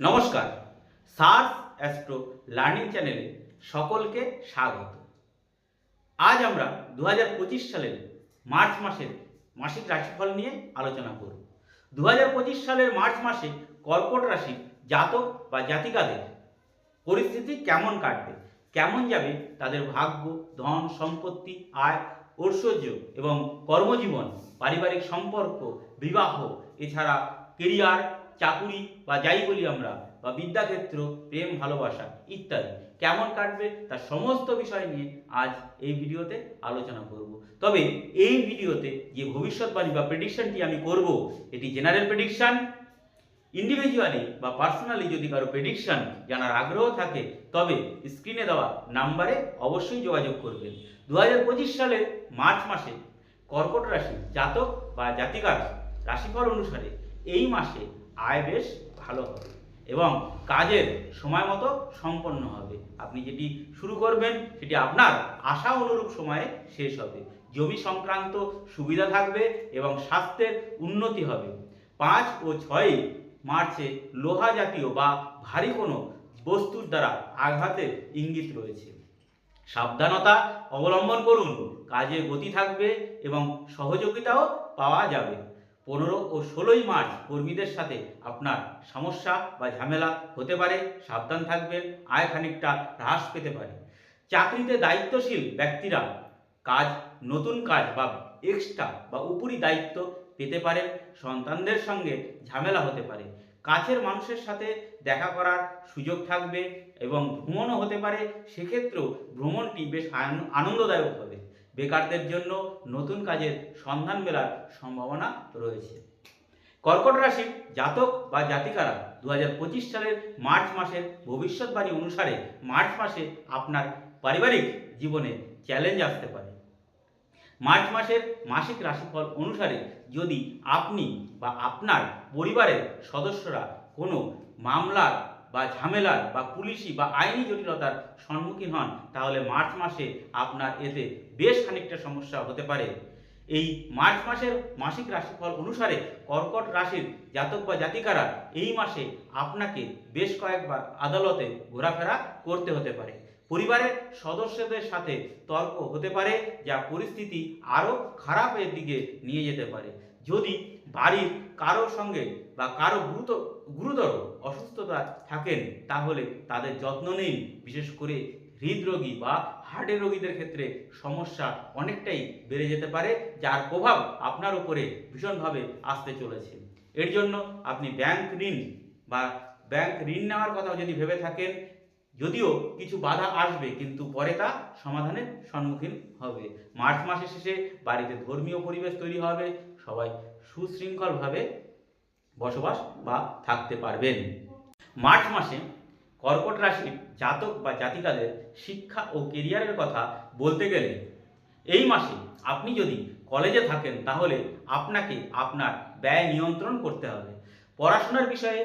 নমস্কার। SARS astro learning চ্যানেলে সকলকে স্বাগত। আজ আমরা দু হাজার পঁচিশ সালের মার্চ মাসের মাসিক রাশিফল নিয়ে আলোচনা করব। দু হাজার পঁচিশ সালের মার্চ মাসে কর্কট রাশির জাতক বা জাতিকাদের পরিস্থিতি কেমন কাটবে, কেমন যাবে, তাদের ভাগ্য, ধন, সম্পত্তি, আয়, ঐশ্বর্য এবং কর্মজীবন, পারিবারিক সম্পর্ক, বিবাহ, এছাড়া কেরিয়ার চাকুরি বা যাই বলি আমরা, বা বিদ্যাক্ষেত্র, প্রেম, ভালোবাসা ইত্যাদি। কেমন কাটবে তার সমস্ত বিষয় নিয়ে আজ এই ভিডিওতে আলোচনা করব। তবে এই ভিডিওতে যে ভবিষ্যৎবাণী বা প্রেডিকশনটি আমি করব, এটি জেনারেল প্রেডিকশন ইন্ডিভিজুয়ালি বা পার্সোনালি যদি কারও প্রেডিকশন জানার আগ্রহ থাকে, তবে স্ক্রিনে দেওয়া নাম্বারে অবশ্যই যোগাযোগ করবেন। দু হাজার পঁচিশ সালের মার্চ মাসে কর্কট রাশি জাতক বা জাতিকার রাশিফল অনুসারে এই মাসে আয় বেশ ভালো হবে এবং কাজের সময় মতো সম্পন্ন হবে। আপনি যেটি শুরু করবেন, সেটি আপনার আশা অনুরূপ সময়ে শেষ হবে। জমি সংক্রান্ত সুবিধা থাকবে এবং স্বাস্থ্যের উন্নতি হবে। পাঁচ ও ছয় মার্চে লোহা জাতীয় বা ভারী কোনো বস্তুর দ্বারা আঘাতের ইঙ্গিত রয়েছে। সাবধানতা অবলম্বন করুন, কাজে গতি থাকবে এবং সহযোগিতাও পাওয়া যাবে। পনেরো ও ষোলোই মার্চ কর্মীদের সাথে আপনার সমস্যা বা ঝামেলা হতে পারে, সাবধান থাকবেন, আয় খানিকটা হ্রাস পেতে পারে। চাকরিতে দায়িত্বশীল ব্যক্তিরা কাজ, নতুন কাজ বা এক্সট্রা বা উপরি দায়িত্ব পেতে পারেন, সন্তানদের সঙ্গে ঝামেলা হতে পারে। কাছের মানুষের সাথে দেখা করার সুযোগ থাকবে এবং ভ্রমণও হতে পারে, সেক্ষেত্রেও ভ্রমণটি বেশ আনন্দদায়ক হবে। বেকারদের জন্য নতুন কাজের সন্ধান মেলার সম্ভাবনা রয়েছে। কর্কট রাশির জাতক বা জাতিকারা দু হাজার পঁচিশ সালের মার্চ মাসের ভবিষ্যৎবাণী অনুসারে মার্চ মাসে আপনার পারিবারিক জীবনে চ্যালেঞ্জ আসতে পারে। মার্চ মাসের মাসিক রাশিফল অনুসারে যদি আপনি বা আপনার পরিবারের সদস্যরা কোনো মামলার বা ঝামেলার বা পুলিশি বা আইনি জটিলতার সম্মুখীন হন, তাহলে মার্চ মাসে আপনার এতে বেশ খানিকটা সমস্যা হতে পারে। এই মার্চ মাসের মাসিক রাশিফল অনুসারে কর্কট রাশির জাতক বা জাতিকারা এই মাসে আপনাকে বেশ কয়েকবার আদালতে ঘোরাফেরা করতে হতে পারে। পরিবারের সদস্যদের সাথে তর্ক হতে পারে, যা পরিস্থিতি আরও খারাপের দিকে নিয়ে যেতে পারে। যদি বাড়ির কারোর সঙ্গে বা কারও গুরুতর গুরুতর অসুস্থতা থাকেন, তাহলে তাদের যত্ন নিন। বিশেষ করে হৃদরোগী বা হার্টের রোগীদের ক্ষেত্রে সমস্যা অনেকটাই বেড়ে যেতে পারে, যার প্রভাব আপনার উপরে ভীষণভাবে আসতে চলেছে। এর জন্য আপনি ব্যাংক ঋণ বা ব্যাংক ঋণ নেওয়ার কথা যদি ভেবে থাকেন যদিও কিছু বাধা আসবে, কিন্তু পরে তা সমাধানের সম্মুখীন হবে। মার্চ মাসের শেষে বাড়িতে ধর্মীয় পরিবেশ তৈরি হবে, সবাই সুশৃঙ্খলভাবে বসবাস বা থাকতে পারবেন। মার্চ মাসে কর্কট রাশির জাতক বা জাতিকাদের শিক্ষা ও কেরিয়ারের কথা বলতে গেলে, এই মাসে আপনি যদি কলেজে থাকেন, তাহলে আপনাকে আপনার ব্যয় নিয়ন্ত্রণ করতে হবে। পড়াশোনার বিষয়ে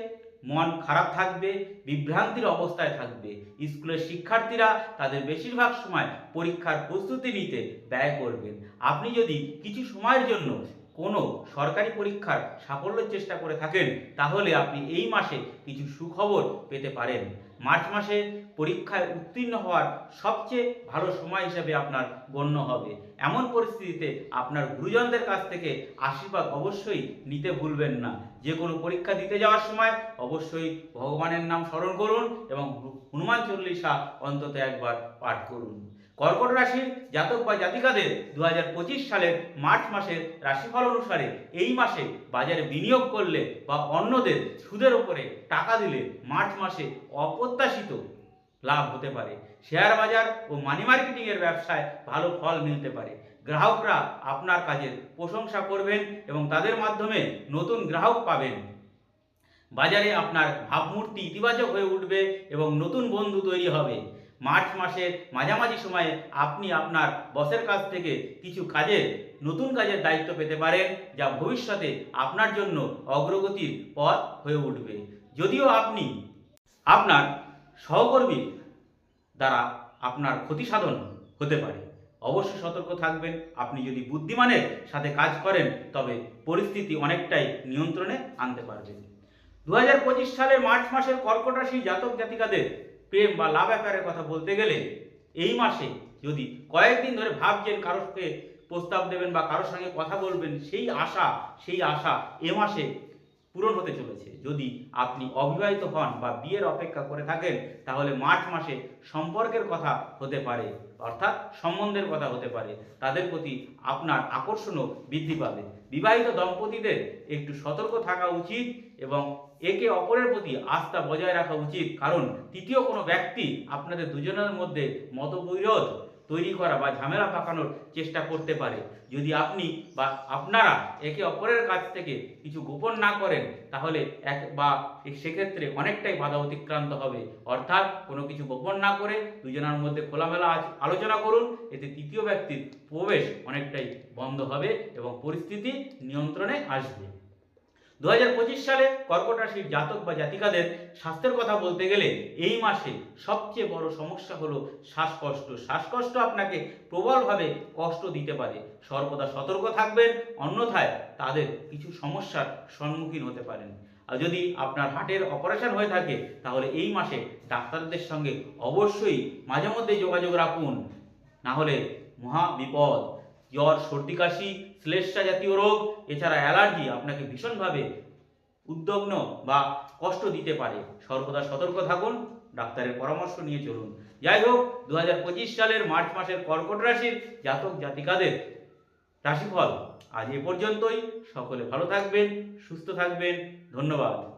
মন খারাপ থাকবে, বিভ্রান্তির অবস্থায় থাকবে। স্কুলের শিক্ষার্থীরা তাদের বেশিরভাগ সময় পরীক্ষার প্রস্তুতি নিতে ব্যয় করবেন। আপনি যদি কিছু সময়ের জন্য কোনো সরকারি পরীক্ষার সাফল্যের চেষ্টা করে থাকেন, তাহলে আপনি এই মাসে কিছু সুখবর পেতে পারেন। মার্চ মাসে পরীক্ষায় উত্তীর্ণ হওয়ার সবচেয়ে ভালো সময় হিসেবে আপনার গণ্য হবে। এমন পরিস্থিতিতে আপনার গুরুজনদের কাছ থেকে আশীর্বাদ অবশ্যই নিতে ভুলবেন না। যে কোনো পরীক্ষা দিতে যাওয়ার সময় অবশ্যই ভগবানের নাম স্মরণ করুন এবং হনুমান চল্লিশা অন্তত একবার পাঠ করুন। কর্কট রাশির জাতক বা জাতিকাদের দু হাজার পঁচিশ সালের মার্চ মাসের রাশিফল অনুসারে এই মাসে বাজারে বিনিয়োগ করলে বা অন্যদের সুদের উপরে টাকা দিলে মার্চ মাসে অপ্রত্যাশিত লাভ হতে পারে। শেয়ার বাজার ও মানি মার্কেটিংয়ের ব্যবসায় ভালো ফল মিলতে পারে। গ্রাহকরা আপনার কাজের প্রশংসা করবেন এবং তাদের মাধ্যমে নতুন গ্রাহক পাবেন। বাজারে আপনার ভাবমূর্তি ইতিবাচক হয়ে উঠবে এবং নতুন বন্ধু তৈরি হবে। মার্চ মাসের মাঝামাঝি সময়ে আপনি আপনার বসের কাছ থেকে কিছু কাজের, নতুন কাজের দায়িত্ব পেতে পারেন, যা ভবিষ্যতে আপনার জন্য অগ্রগতির পথ হয়ে উঠবে। যদিও আপনি আপনার সহকর্মীর দ্বারা আপনার ক্ষতি সাধন হতে পারে। অবশ্যই সতর্ক থাকবেন। আপনি যদি বুদ্ধিমানের সাথে কাজ করেন, তবে পরিস্থিতি অনেকটাই নিয়ন্ত্রণে আনতে পারবেন। দু হাজার পঁচিশ সালের মার্চ মাসের কর্কট রাশি জাতক জাতিকাদের প্রেম বা লাভ অ্যাফেয়ারের কথা বলতে গেলে, এই মাসে যদি কয়েকদিন ধরে ভাবছেন কারোকে প্রস্তাব দেবেন বা কারোর সঙ্গে কথা বলবেন, সেই আশা সেই আশা এ মাসে পূরণ হতে চলেছে। যদি আপনি অবিবাহিত হন বা বিয়ের অপেক্ষা করে থাকেন, তাহলে মার্চ মাসে সম্পর্কের কথা হতে পারে, অর্থাৎ সম্বন্ধের কথা হতে পারে। তাদের প্রতি আপনার আকর্ষণও বৃদ্ধি পাবে। বিবাহিত দম্পতিদের একটু সতর্ক থাকা উচিত এবং একে অপরের প্রতি আস্থা বজায় রাখা উচিত। কারণ তৃতীয় কোনো ব্যক্তি আপনাদের দুজনের মধ্যে মতবিরোধ তৈরি করা বা ঝামেলা পাকানোর চেষ্টা করতে পারে। যদি আপনি বা আপনারা একে অপরের কাছ থেকে কিছু গোপন না করেন, তাহলে এক বা সেক্ষেত্রে অনেকটাই বাধা অতিক্রান্ত হবে। অর্থাৎ কোনো কিছু গোপন না করে দুজনের মধ্যে খোলামেলা আচ- আলোচনা করুন, এতে তৃতীয় ব্যক্তির প্রবেশ অনেকটাই বন্ধ হবে এবং পরিস্থিতি নিয়ন্ত্রণে আসবে। দু হাজার পঁচিশ সালে কর্কট রাশির জাতক বা জাতিকাদের স্বাস্থ্যের কথা বলতে গেলে এই মাসে সবচেয়ে বড় সমস্যা হলো শ্বাসকষ্ট। শ্বাসকষ্ট আপনাকে প্রবলভাবে কষ্ট দিতে পারে। সর্বদা সতর্ক থাকবেন, অন্যথায় তাদের কিছু সমস্যার সম্মুখীন হতে পারেন। আর যদি আপনার হার্টের অপারেশন হয়ে থাকে, তাহলে এই মাসে ডাক্তারদের সঙ্গে অবশ্যই মাঝে মধ্যে যোগাযোগ রাখুন। না হলে মহা বিপদ। জ্বর, সর্দি, কাশি, শ্লেষ্মা জাতীয় রোগ, এছাড়া অ্যালার্জি আপনাকে ভীষণভাবে উদ্যগ্ন বা কষ্ট দিতে পারে। সর্বদা সতর্ক থাকুন, ডাক্তারের পরামর্শ নিয়ে চলুন। যাই হোক দু হাজার পঁচিশ সালের মার্চ মাসের কর্কট রাশির জাতক জাতিকাদের রাশিফল আজ এ পর্যন্তই। সকলে ভালো থাকবেন, সুস্থ থাকবেন। ধন্যবাদ।